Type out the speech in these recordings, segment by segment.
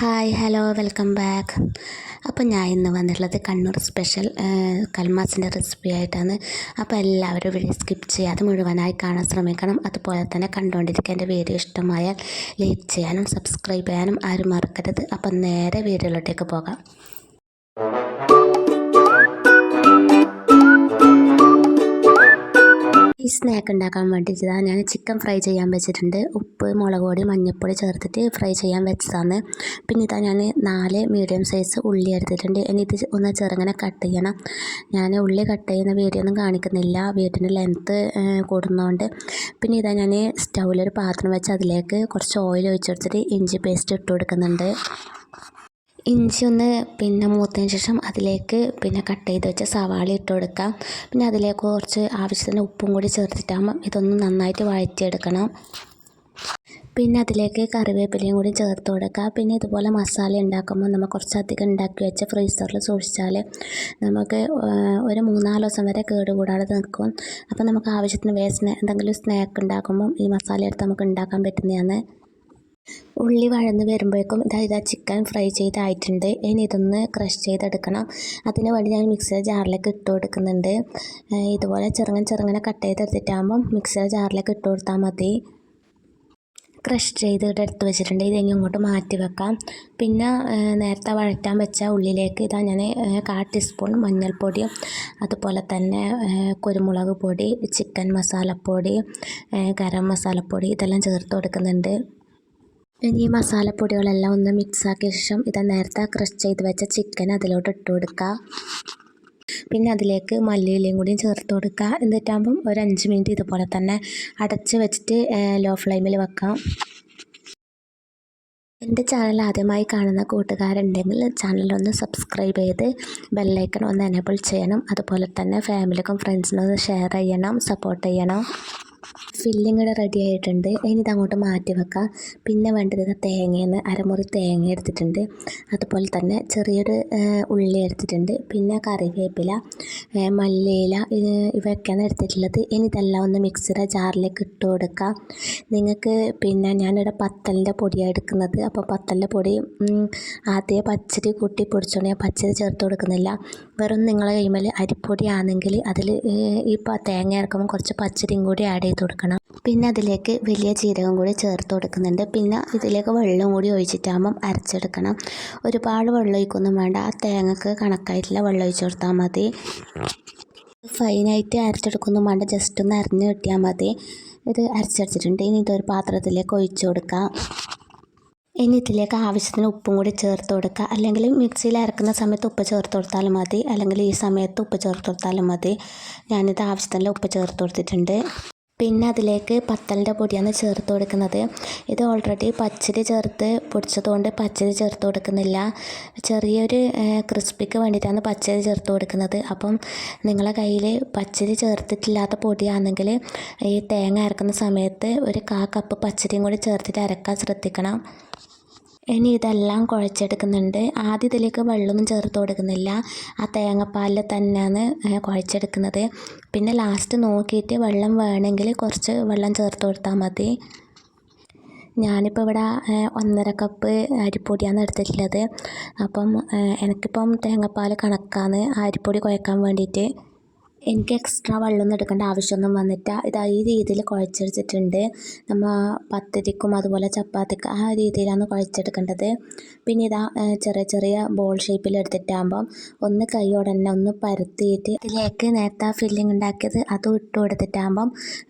Hi hello welcome back അപ്പോൾ ഞാൻ ഇന്ന് വന്നിട്ടുള്ളത് കണ്ണൂർ സ്പെഷ്യൽ കൽമാസിന്റെ റെസിപ്പി ആയിട്ടാണ്. അപ്പോൾ എല്ലാവരും വീഡിയോ സ്കിപ്പ് ചെയ്യാതെ മുഴുവനായി കാണാൻ ശ്രമിക്കണം. അതുപോലെ തന്നെ കണ്ടുകൊണ്ടിരിക്കുക എന്റെ വീഡിയോ ഇഷ്ടമായാൽ ലൈക്ക് ചെയ്യാനും സബ്സ്ക്രൈബ് ചെയ്യാനും ആരും മറക്കരുത്. അപ്പം നേരെ വീഡിയോയിലോട്ടേക്ക് പോകാം. ഈ സ്നാക്ക് ഉണ്ടാക്കാൻ വേണ്ടിയിട്ടാണ് ഞാൻ ചിക്കൻ ഫ്രൈ ചെയ്യാൻ വെച്ചിട്ടുണ്ട്. ഉപ്പ് മുളക് പൊടി മഞ്ഞൾപ്പൊടി ചേർത്തിട്ട് ഫ്രൈ ചെയ്യാൻ വെച്ചതാണ്. പിന്നെ ഇതാ ഞാൻ നാല് മീഡിയം സൈസ് ഉള്ളി എടുത്തിട്ടുണ്ട്. ഇനി ഇത് ഒന്ന് ചെറുങ്ങനെ കട്ട് ചെയ്യണം. ഞാൻ ഉള്ളി കട്ട് ചെയ്യുന്ന വീഡിയോ ഒന്നും കാണിക്കുന്നില്ല. വീടിന്റെ ലെങ്ത്ത് കൂടുന്നതുകൊണ്ട് പിന്നെ ഇതാ ഞാൻ സ്റ്റൗവിലൊരു പാത്രം വെച്ച് അതിലേക്ക് കുറച്ച് ഓയിൽ ഒഴിച്ചു കൊടുത്തിട്ട് ഇഞ്ചി പേസ്റ്റ് ഇട്ട് കൊടുക്കുന്നുണ്ട്. ഇഞ്ചി ഒന്ന് പിന്നെ മൂത്തതിന് ശേഷം അതിലേക്ക് പിന്നെ കട്ട് ചെയ്ത് വെച്ച സവാള ഇട്ട് കൊടുക്കാം. പിന്നെ അതിലേക്ക് കുറച്ച് ആവശ്യത്തിന് ഉപ്പും കൂടി ചേർത്തിട്ടാകുമ്പം ഇതൊന്ന് നന്നായിട്ട് വഴറ്റിയെടുക്കണം. പിന്നെ അതിലേക്ക് കറിവേപ്പിലയും കൂടി ചേർത്ത് കൊടുക്കുക പിന്നെ ഇതുപോലെ മസാല ഉണ്ടാക്കുമ്പോൾ നമ്മൾ കുറച്ചധികം ഉണ്ടാക്കി വെച്ച് ഫ്രീസറിൽ സൂക്ഷിച്ചാൽ നമുക്ക് ഒരു മൂന്നാൽ ദിവസം വരെ കേടുകൂടാതെ നിൽക്കും. അപ്പോൾ നമുക്ക് ആവശ്യത്തിന് വേസ്റ്റ് എന്തെങ്കിലും സ്നാക്ക് ഉണ്ടാക്കുമ്പം ഈ മസാല എടുത്ത് നമുക്ക് ഉണ്ടാക്കാൻ പറ്റുന്നതാണ്. ഉള്ളി വഴന്ന് വരുമ്പോഴേക്കും ഇതാ ഇതാ ചിക്കൻ ഫ്രൈ ചെയ്തായിട്ടുണ്ട്. ഇനി ഇതൊന്ന് ക്രഷ് ചെയ്തെടുക്കണം. അതിന് വേണ്ടി ഞാൻ മിക്സർ ജാറിലേക്ക് ഇട്ട് കൊടുക്കുന്നുണ്ട്. ഇതുപോലെ ചെറുങ്ങനെ ചെറുങ്ങനെ കട്ട് ചെയ്തെടുത്തിട്ടാകുമ്പം മിക്സർ ജാറിലേക്ക് ഇട്ട് കൊടുത്താൽ മതി. ക്രഷ് ചെയ്ത് ഇവിടെ എടുത്ത് വെച്ചിട്ടുണ്ട്. ഇത് ഇനി ഇങ്ങോട്ട് മാറ്റി വെക്കാം. പിന്നെ നേരത്തെ വഴറ്റാൻ വെച്ച ഉള്ളിലേക്ക് ഇതാ ഞാൻ കാ ടീസ്പൂൺ മഞ്ഞൾപ്പൊടിയും അതുപോലെ തന്നെ കുരുമുളക് പൊടി ചിക്കൻ മസാലപ്പൊടി ഗരം മസാലപ്പൊടി ഇതെല്ലാം ചേർത്ത് കൊടുക്കുന്നുണ്ട്. ഇനി ഈ മസാലപ്പൊടികളെല്ലാം ഒന്ന് മിക്സ് ആക്കിയ ശേഷം ഇത് നേരത്തെ ക്രഷ് ചെയ്ത് വെച്ച ചിക്കൻ അതിലോട്ട് ഇട്ട് കൊടുക്കുക പിന്നെ അതിലേക്ക് മല്ലിയിലയും കൂടിയും ചേർത്ത് കൊടുക്കുക എന്നിട്ടാകുമ്പം ഒരു അഞ്ച് മിനിറ്റ് ഇതുപോലെ തന്നെ അടച്ച് വെച്ചിട്ട് ലോ ഫ്ലെയിമിൽ വെക്കാം. എന്റെ ചാനൽ ആദ്യമായി കാണുന്ന കൂട്ടുകാരുണ്ടെങ്കിൽ ചാനലൊന്ന് സബ്സ്ക്രൈബ് ചെയ്ത് ബെല്ലൈക്കൺ ഒന്ന് എനേബിൾ ചെയ്യണം. അതുപോലെ തന്നെ ഫാമിലിക്കും ഫ്രണ്ട്സിനും ഒന്ന് ഷെയർ ചെയ്യണം സപ്പോർട്ട് ചെയ്യണം. ഫില്ലിങ് ഇവിടെ റെഡി ആയിട്ടുണ്ട്. ഇനി ഇതങ്ങോട്ട് മാറ്റി വെക്കാം. പിന്നെ വേണ്ടത് തേങ്ങയെന്ന് അരമുറി തേങ്ങ എടുത്തിട്ടുണ്ട്. അതുപോലെ തന്നെ ചെറിയൊരു ഉള്ളി എടുത്തിട്ടുണ്ട്. പിന്നെ കറിവേപ്പില മല്ലിയില ഇവയൊക്കെയാണ് എടുത്തിട്ടുള്ളത്. ഇനി ഇതെല്ലാം ഒന്ന് മിക്സിയുടെ ജാറിലേക്ക് ഇട്ട് കൊടുക്കാം. നിങ്ങൾക്ക് പിന്നെ ഞാനിവിടെ പത്തലിന്റെ പൊടിയാണ് എടുക്കുന്നത്. അപ്പോൾ പത്തലിന്റെ പൊടി ആദ്യം പച്ചരി കൂട്ടി പൊടിച്ചോണ്ട് ഞാൻ പച്ചരി ചേർത്ത് കൊടുക്കുന്നില്ല. വെറും നിങ്ങളെ കൈമേൽ അരിപ്പൊടി ആണെങ്കിൽ അതിൽ ഈ തേങ്ങ ഇറക്കുമ്പോൾ കുറച്ച് പച്ചരിയും കൂടി ആഡ് ചെയ്ത് കൊടുക്കണം. പിന്നെ അതിലേക്ക് വലിയ ജീരകം കൂടി ചേർത്ത് കൊടുക്കുന്നുണ്ട്. പിന്നെ ഇതിലേക്ക് വെള്ളം കൂടി ഒഴിച്ചിട്ടാകുമ്പം അരച്ചെടുക്കണം. ഒരുപാട് വെള്ളം ഒഴിക്കൊന്നും വേണ്ട. ആ തേങ്ങക്ക് കണക്കായിട്ടുള്ള വെള്ളം ഒഴിച്ചു കൊടുത്താൽ മതി. ഫൈനായിട്ട് അരച്ചെടുക്കൊന്നും വേണ്ട. ജസ്റ്റ് ഒന്ന് അരിഞ്ഞ് കിട്ടിയാൽ മതി. ഇത് അരച്ചടിച്ചിട്ടുണ്ട് ഇനി ഇതൊരു പാത്രത്തിലേക്ക് ഒഴിച്ചു കൊടുക്കാം. ഇനി ഇതിലേക്ക് ആവശ്യത്തിന് ഉപ്പും കൂടി ചേർത്ത് കൊടുക്കുക. അല്ലെങ്കിൽ മിക്സിയിൽ അരക്കുന്ന സമയത്ത് ഉപ്പ് ചേർത്ത് കൊടുത്താലും മതി. അല്ലെങ്കിൽ ഈ സമയത്ത് ഉപ്പ് ചേർത്ത് കൊടുത്താലും മതി. ഞാനിത് ആവശ്യത്തിനുള്ള ഉപ്പ് ചേർത്ത് കൊടുത്തിട്ടുണ്ട്. പിന്നെ അതിലേക്ക് പത്തലിന്റെ പൊടിയാണ് ചേർത്ത് കൊടുക്കുന്നത്. ഇത് ഓൾറെഡി പച്ചരി ചേർത്ത് പൊടിച്ചതുകൊണ്ട് പച്ചരി ചേർത്ത് കൊടുക്കുന്നില്ല. ചെറിയൊരു ക്രിസ്പിക്ക് വേണ്ടിയിട്ടാണ് പച്ചരി ചേർത്ത് കൊടുക്കുന്നത്. അപ്പം നിങ്ങളെ കയ്യിൽ പച്ചരി ചേർത്തിട്ടില്ലാത്ത പൊടിയാണെങ്കിൽ ഈ തേങ്ങ അരക്കുന്ന സമയത്ത് ഒരു കാ കപ്പ് പച്ചരിയും കൂടി ചേർത്തിട്ട് അരക്കാൻ ശ്രദ്ധിക്കണം. ഇനി ഇതെല്ലാം കുഴച്ചെടുക്കുന്നുണ്ട്. ആദ്യം ഇതിലേക്ക് വെള്ളമൊന്നും ചേർത്ത് കൊടുക്കുന്നില്ല. ആ തേങ്ങാപ്പാലിൽ തന്നെയാണ് കുഴച്ചെടുക്കുന്നത്. പിന്നെ ലാസ്റ്റ് നോക്കിയിട്ട് വെള്ളം വേണമെങ്കിൽ കുറച്ച് വെള്ളം ചേർത്ത് കൊടുത്താൽ മതി. ഞാനിപ്പോൾ ഇവിടെ ഒന്നര കപ്പ് അരിപ്പൊടിയാണ് എടുത്തിട്ടുള്ളത്. അപ്പം എനിക്കിപ്പം തേങ്ങാപ്പാൽ കണക്കാണ് അരിപ്പൊടി കുഴക്കാൻ വേണ്ടിയിട്ട്. എനിക്ക് എക്സ്ട്രാ വെള്ളമൊന്നും എടുക്കേണ്ട ആവശ്യമൊന്നും വന്നിട്ട് ഇതാ ഈ രീതിയിൽ കുഴച്ചെടുത്തിട്ടുണ്ട്. നമ്മൾ പത്തിരിക്കും അതുപോലെ ചപ്പാത്തിക്ക് ആ രീതിയിലാണ് കുഴച്ചെടുക്കേണ്ടത്. പിന്നെ ഇതാ ചെറിയ ചെറിയ ബോൾ ഷേപ്പിൽ എടുത്തിട്ടാകുമ്പം ഒന്ന് കൈയോടെ തന്നെ ഒന്ന് പരത്തിയിട്ട് ഇതിലേക്ക് നേരത്തെ ഫില്ലിംഗ് ഉണ്ടാക്കിയത് അതും ഇട്ട് കൊടുത്തിട്ടാകുമ്പം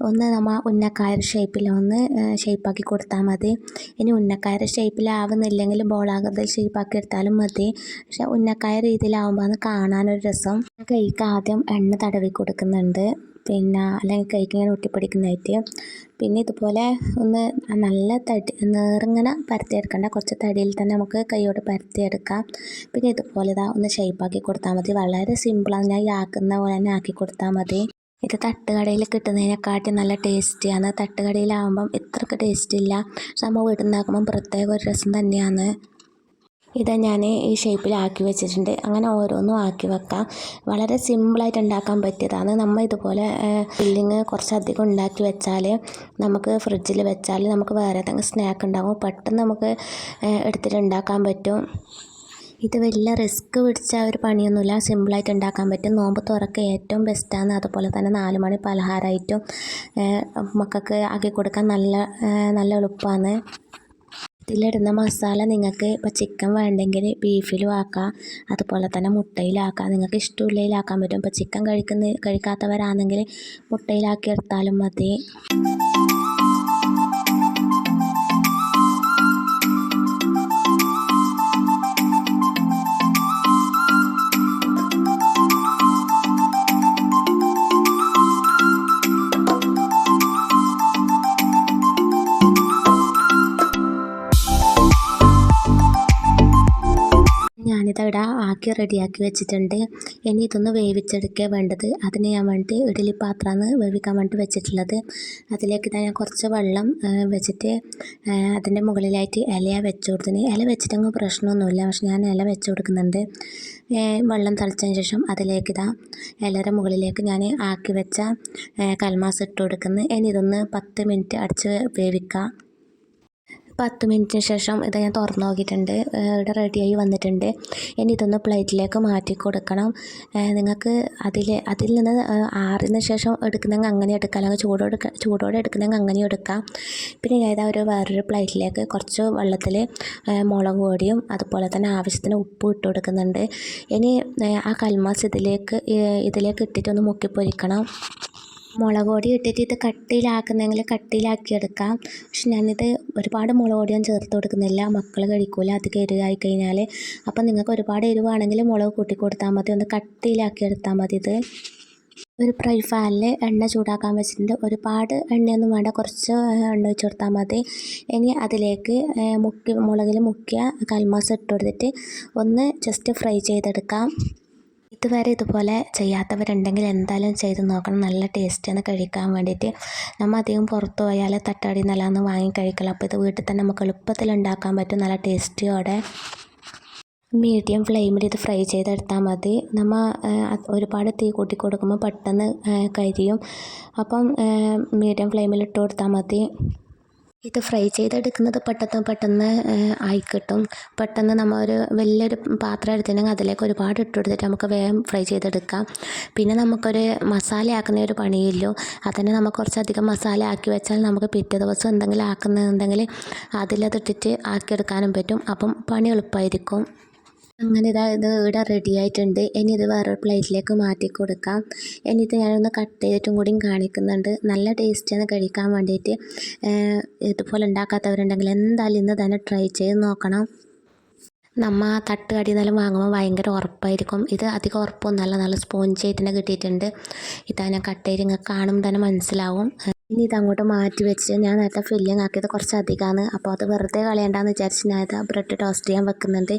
ഒന്ന് നമ്മൾ ഉന്നക്കായ ഷേപ്പിൽ ഒന്ന് ഷേപ്പാക്കി കൊടുത്താൽ മതി. ഇനി ഉന്നക്കായ ഷേപ്പിലാവുന്നില്ലെങ്കിൽ ബോളാകൃതി ഷേപ്പാക്കി എടുത്താലും മതി. പക്ഷെ ഉന്നക്കായ രീതിയിലാവുമ്പോൾ അത് കാണാനൊരു രസം. കൈക്ക് ആദ്യം എണ്ണ തടവി തടവി കൊടുക്കുന്നുണ്ട് പിന്നെ അല്ലെങ്കിൽ കൈക്ക് ഇങ്ങനെ ഒട്ടിപ്പിടിക്കുന്നതായിട്ട്. പിന്നെ ഇതുപോലെ ഒന്ന് നല്ല തടി നേറിങ്ങനെ പരത്തിയെടുക്കണ്ട. കുറച്ച് തടിയിൽ തന്നെ നമുക്ക് കൈയോട് പരത്തിയെടുക്കാം. പിന്നെ ഇതുപോലെ ഇതാ ഒന്ന് ഷേപ്പാക്കി കൊടുത്താൽ മതി. വളരെ സിമ്പിളാണ് ഞാൻ ആക്കുന്ന പോലെ തന്നെ ആക്കി കൊടുത്താൽ മതി. ഇത് തട്ടുകടയിൽ കിട്ടുന്നതിനെക്കാട്ടി നല്ല ടേസ്റ്റിയാണ് തട്ടുകടയിലാകുമ്പം ഇത്രക്ക് ടേസ്റ്റ് ഇല്ല. പക്ഷെ നമ്മൾ വീട്ടിൽ നിന്നാക്കുമ്പം പ്രത്യേക ഒരു രസം തന്നെയാണ്. ഇതാ ഞാൻ ഈ ഷേപ്പിലാക്കി വെച്ചിട്ടുണ്ട്. അങ്ങനെ ഓരോന്നും ആക്കി വെക്കാം. വളരെ സിമ്പിളായിട്ട് ഉണ്ടാക്കാൻ പറ്റിയതാണ്. നമ്മൾ ഇതുപോലെ ഫില്ലിങ് കുറച്ചധികം ഉണ്ടാക്കി വെച്ചാൽ നമുക്ക് ഫ്രിഡ്ജിൽ വെച്ചാൽ നമുക്ക് വേറെ ഏതെങ്കിലും സ്നാക്ക് ഉണ്ടാകും പെട്ടെന്ന് നമുക്ക് എടുത്തിട്ട് ഉണ്ടാക്കാൻ പറ്റും. ഇത് വലിയ റിസ്ക് പിടിച്ച ഒരു പണിയൊന്നുമില്ല. സിമ്പിളായിട്ട് ഉണ്ടാക്കാൻ പറ്റും. നോമ്പ് തുറക്ക ഏറ്റവും ബെസ്റ്റാണ് അതുപോലെ തന്നെ നാല് മണി പലഹാരമായിട്ടും മക്കൾക്ക് ആക്കി കൊടുക്കാൻ നല്ല നല്ല എളുപ്പമാണ്. ഇതിലിടുന്ന മസാല നിങ്ങൾക്ക് ഇപ്പോൾ ചിക്കൻ വേണ്ടെങ്കിൽ ബീഫിലും ആക്കാം. അതുപോലെ തന്നെ മുട്ടയിലാക്കാം. നിങ്ങൾക്ക് ഇഷ്ടമുള്ളതിലാക്കാൻ പറ്റും. ഇപ്പോൾ ചിക്കൻ കഴിക്കുന്ന കഴിക്കാത്തവരാണെങ്കിൽ മുട്ടയിലാക്കി എടുത്താലും മതി. ആക്കി റെഡിയാക്കി വെച്ചിട്ടുണ്ട്. ഇനി ഇതൊന്ന് വേവിച്ചെടുക്കുക വേണ്ടത്. അതിന് ഞാൻ വേണ്ടി ഇഡലി പാത്രമാണ് വേവിക്കാൻ വേണ്ടി വെച്ചിട്ടുള്ളത്. അതിലേക്ക് ഇതാ ഞാൻ കുറച്ച് വെള്ളം വെച്ചിട്ട് അതിന്റെ മുകളിലായിട്ട് ഇല വെച്ച് കൊടുത്തിന് ഇല വെച്ചിട്ടങ്ങ് പ്രശ്നമൊന്നുമില്ല. പക്ഷെ ഞാൻ ഇല വെച്ച് കൊടുക്കുന്നുണ്ട് വെള്ളം തിളച്ചതിന് ശേഷം അതിലേക്ക് ഇതാ ഇലയുടെ മുകളിലേക്ക് ഞാൻ ആക്കി വെച്ച കൽമാസ് ഇട്ട് കൊടുക്കുന്നു ഇനി ഇതൊന്ന് പത്ത് മിനിറ്റ് അടച്ച് വേവിക്കാം പത്ത് മിനിറ്റിന് ശേഷം ഇത് ഞാൻ തുറന്നു നോക്കിയിട്ടുണ്ട്. ഇവിടെ റെഡിയായി വന്നിട്ടുണ്ട്. ഇനി ഇതൊന്ന് പ്ലേറ്റിലേക്ക് മാറ്റി കൊടുക്കണം. നിങ്ങൾക്ക് അതിൽ അതിൽ നിന്ന് ആറിന് ശേഷം എടുക്കുന്നെങ്കിൽ അങ്ങനെ എടുക്കാം. അല്ലെങ്കിൽ ചൂടോടെ ചൂടോടെ എടുക്കുന്നെങ്കിൽ അങ്ങനെ എടുക്കാം. പിന്നെ ഞാൻ ഒരു വേറൊരു പ്ലേറ്റിലേക്ക് കുറച്ച് വെള്ളത്തിൽ മുളക് പൊടിയും അതുപോലെ തന്നെ ആവശ്യത്തിന് ഉപ്പും ഇട്ട് കൊടുക്കുന്നുണ്ട്. ഇനി ആ കൽമാസ് ഇതിലേക്ക് ഇതിലേക്ക് ഇട്ടിട്ടൊന്ന് മുക്കി പൊരിക്കണം. മുളക് പൊടി ഇട്ടിട്ട് ഇത് കട്ടിയിലാക്കുന്നെങ്കിൽ കട്ടിയിലാക്കി എടുക്കാം പക്ഷെ ഞാനിത് ഒരുപാട് മുളക് പൊടി ഞാൻ ചേർത്ത് കൊടുക്കുന്നില്ല. മക്കൾ കഴിക്കില്ല അധികം എരിവായി കഴിഞ്ഞാൽ അപ്പം നിങ്ങൾക്ക് ഒരുപാട് എരിവാണെങ്കിൽ മുളക് കൂട്ടി കൊടുത്താൽ മതി. ഒന്ന് കട്ടിയിലാക്കി എടുത്താൽ മതി ഇത്. ഒരു ഫ്രൈ പാനിൽ എണ്ണ ചൂടാക്കാൻ വെച്ചിട്ടുണ്ട്. ഒരുപാട് എണ്ണയൊന്നും വേണ്ട കുറച്ച് എണ്ണ വെച്ച് കൊടുത്താൽ മതി. ഇനി അതിലേക്ക് മുക്കി മുളകിൽ മുക്കിയ കൽമാസ് ഇട്ട് കൊടുത്തിട്ട് ഒന്ന് ജസ്റ്റ് ഫ്രൈ ചെയ്തെടുക്കാം. ഇതുവരെ ഇതുപോലെ ചെയ്യാത്തവരുണ്ടെങ്കിൽ എന്തായാലും ചെയ്ത് നോക്കണം. നല്ല ടേസ്റ്റാണ് കഴിക്കാൻ വേണ്ടിയിട്ട്. നമ്മൾ അധികം പുറത്ത് പോയാൽ തട്ടാടി നല്ലതെന്ന് വാങ്ങി കഴിക്കണം അപ്പോൾ ഇത് വീട്ടിൽ തന്നെ നമുക്ക് എളുപ്പത്തിൽ ഉണ്ടാക്കാൻ പറ്റും. നല്ല ടേസ്റ്റിയോടെ മീഡിയം ഫ്ലെയിമിൽ ഇത് ഫ്രൈ ചെയ്തെടുത്താൽ മതി. നമ്മൾ ഒരുപാട് തീ കൂട്ടി കൊടുക്കുമ്പോൾ പെട്ടെന്ന് കരിയും. അപ്പം മീഡിയം ഫ്ലെയിമിൽ ഇട്ട് കൊടുത്താൽ മതി. ഇത് ഫ്രൈ ചെയ്തെടുക്കുന്നത് പെട്ടെന്ന് പെട്ടെന്ന് ആയി കിട്ടും പെട്ടെന്ന് നമ്മൾ ഒരു വലിയൊരു പാത്രം എടുത്തിട്ടുണ്ടെങ്കിൽ അതിലേക്ക് ഒരുപാട് ഇട്ട് കൊടുത്തിട്ട് നമുക്ക് വേഗം ഫ്രൈ ചെയ്തെടുക്കാം. പിന്നെ നമുക്കൊരു മസാല ആക്കുന്ന ഒരു പണിയില്ലോ. അതിന് നമുക്ക് കുറച്ചധികം മസാല ആക്കി വെച്ചാൽ നമുക്ക് പിറ്റേ ദിവസം എന്തെങ്കിലും ആക്കുന്നുണ്ടെങ്കിൽ അതിലതിട്ടിട്ട് ആക്കിയെടുക്കാനും പറ്റും. അപ്പം പണി എളുപ്പമായിരിക്കും അങ്ങനെ ഇതാ ഇത് ഇവിടെ റെഡി ആയിട്ടുണ്ട്. ഇനി ഇത് വേറൊരു പ്ലേറ്റിലേക്ക് മാറ്റി കൊടുക്കാം. ഇനി ഇത് ഞാനൊന്ന് കട്ട് ചെയ്തിട്ടും കൂടിയും കാണിക്കുന്നുണ്ട്. നല്ല ടേസ്റ്റിയാണ് കഴിക്കാൻ വേണ്ടിയിട്ട്. ഇതുപോലെ ഉണ്ടാക്കാത്തവരുണ്ടെങ്കിൽ എന്തായാലും ഇന്ന് തന്നെ ട്രൈ ചെയ്ത് നോക്കണം. നമ്മ തട്ട് കടി നിന്നെല്ലാം വാങ്ങുമ്പോൾ ഭയങ്കര ഉറപ്പായിരിക്കും. ഇത് അധികം ഉറപ്പൊന്നുമല്ല. നല്ല സ്പോഞ്ച് ആയിട്ട് തന്നെ കിട്ടിയിട്ടുണ്ട്. ഇതാ ഞാൻ കട്ട് ചെയ്ത് കാണുമ്പോൾ തന്നെ മനസ്സിലാവും. ഇനി ഇതങ്ങോട്ട് മാറ്റി വെച്ച് ഞാൻ നേരത്തെ ഫില്ലിങ് ആക്കിയത് കുറച്ച് അധികമാണ് അപ്പോൾ അത് വെറുതെ കളയണ്ടെന്ന് വിചാരിച്ച് ഞാൻ ഇത് ബ്രെഡ് ടോസ്റ്റ് ചെയ്യാൻ വെക്കുന്നുണ്ട്.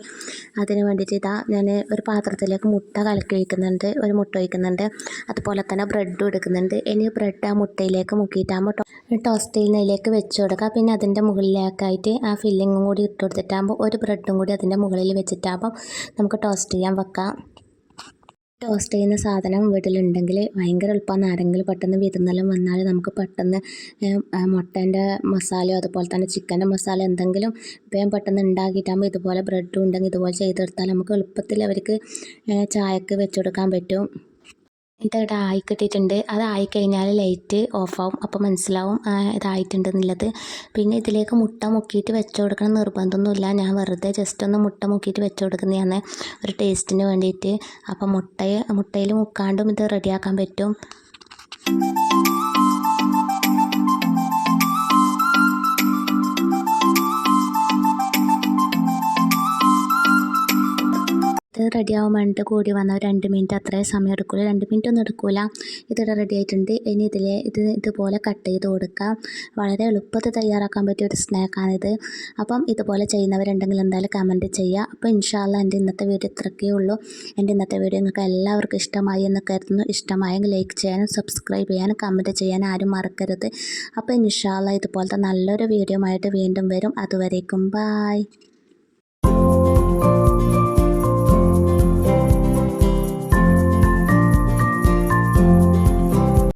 അതിന് വേണ്ടിയിട്ട് ഇതാ ഞാൻ ഒരു പാത്രത്തിലേക്ക് മുട്ട കലക്കി വയ്ക്കുന്നുണ്ട് ഒരു മുട്ട ഒഴിക്കുന്നുണ്ട്. അതുപോലെ തന്നെ ബ്രെഡും എടുക്കുന്നുണ്ട്. ഇനി ബ്രെഡ് ആ മുട്ടയിലേക്ക് മുക്കിയിട്ടാകുമ്പോൾ ടോസ്റ്റ് ചെയ്യുന്നതിലേക്ക് വെച്ച് കൊടുക്കുക. പിന്നെ അതിന്റെ മുകളിലേക്കായിട്ട് ആ ഫില്ലിങ്ങും കൂടി ഇട്ട് കൊടുത്തിട്ടാകുമ്പോൾ ഒരു ബ്രെഡും കൂടി അതിന്റെ മുകളിൽ വെച്ചിട്ടാകുമ്പോൾ നമുക്ക് ടോസ്റ്റ് ചെയ്യാൻ വെക്കാം. ടോസ്റ്റ് ചെയ്യുന്ന സാധനം വീട്ടിലുണ്ടെങ്കിൽ ഭയങ്കര എളുപ്പമാണ്. ആരെങ്കിലും പെട്ടെന്ന് വിരുന്നെല്ലാം വന്നാൽ നമുക്ക് പെട്ടെന്ന് മുട്ടേന്റെ മസാലയോ അതുപോലെ തന്നെ ചിക്കന്റെ മസാല എന്തെങ്കിലും വേഗം പെട്ടെന്ന് ഉണ്ടാക്കിയിട്ടാകുമ്പോൾ ഇതുപോലെ ബ്രെഡും ഉണ്ടെങ്കിൽ ഇതുപോലെ ചെയ്തെടുത്താൽ നമുക്ക് എളുപ്പത്തിൽ അവർക്ക് ചായക്ക് വെച്ചുകൊടുക്കാൻ പറ്റും. ഇതിവിടെ ആയി കിട്ടിയിട്ടുണ്ട് അത് ആയിക്കഴിഞ്ഞാൽ ലൈറ്റ് ഓഫാവും. അപ്പോൾ മനസ്സിലാവും ഇതായിട്ടുണ്ടെന്നുള്ളത്. പിന്നെ ഇതിലേക്ക് മുട്ട മുക്കിയിട്ട് വെച്ച് കൊടുക്കണം നിർബന്ധമൊന്നുമില്ല. ഞാൻ വെറുതെ ജസ്റ്റ് ഒന്ന് മുട്ട മുക്കിയിട്ട് വെച്ച് കൊടുക്കുന്നതാണ് ഒരു ടേസ്റ്റിന് വേണ്ടിയിട്ട്. അപ്പോൾ മുട്ടയെ മുട്ടയിൽ മുക്കാണ്ടും ഇത് റെഡിയാക്കാൻ പറ്റും. ഇത് റെഡിയാവാൻ വേണ്ടിയിട്ട് കൂടി വന്ന രണ്ട് മിനിറ്റ് അത്രയും സമയം എടുക്കില്ല രണ്ട് മിനിറ്റ് ഒന്നും എടുക്കില്ല ഇതിവിടെ റെഡി ആയിട്ടുണ്ട്. ഇനി ഇതിൽ ഇത് ഇതുപോലെ കട്ട് ചെയ്ത് കൊടുക്കാം. വളരെ എളുപ്പത്തിൽ തയ്യാറാക്കാൻ പറ്റിയ ഒരു സ്നാക്കാണിത് അപ്പം ഇതുപോലെ ചെയ്യുന്നവരുണ്ടെങ്കിൽ എന്തായാലും കമന്റ് ചെയ്യുക അപ്പോൾ ഇൻഷാല്ല എന്റെ ഇന്നത്തെ വീഡിയോ ഇത്രയൊക്കെ ഉള്ളൂ. എന്റെ ഇന്നത്തെ വീഡിയോ നിങ്ങൾക്ക് എല്ലാവർക്കും ഇഷ്ടമായി എന്ന് കരുതുന്നു. ഇഷ്ടമായെങ്കിൽ ലൈക്ക് ചെയ്യാനും സബ്സ്ക്രൈബ് ചെയ്യാനും കമന്റ് ചെയ്യാനും ആരും മറക്കരുത്. അപ്പോൾ ഇൻഷാല്ല ഇതുപോലത്തെ നല്ലൊരു വീഡിയോ ആയിട്ട് വീണ്ടും വരും. അതുവരേക്കും ബായ്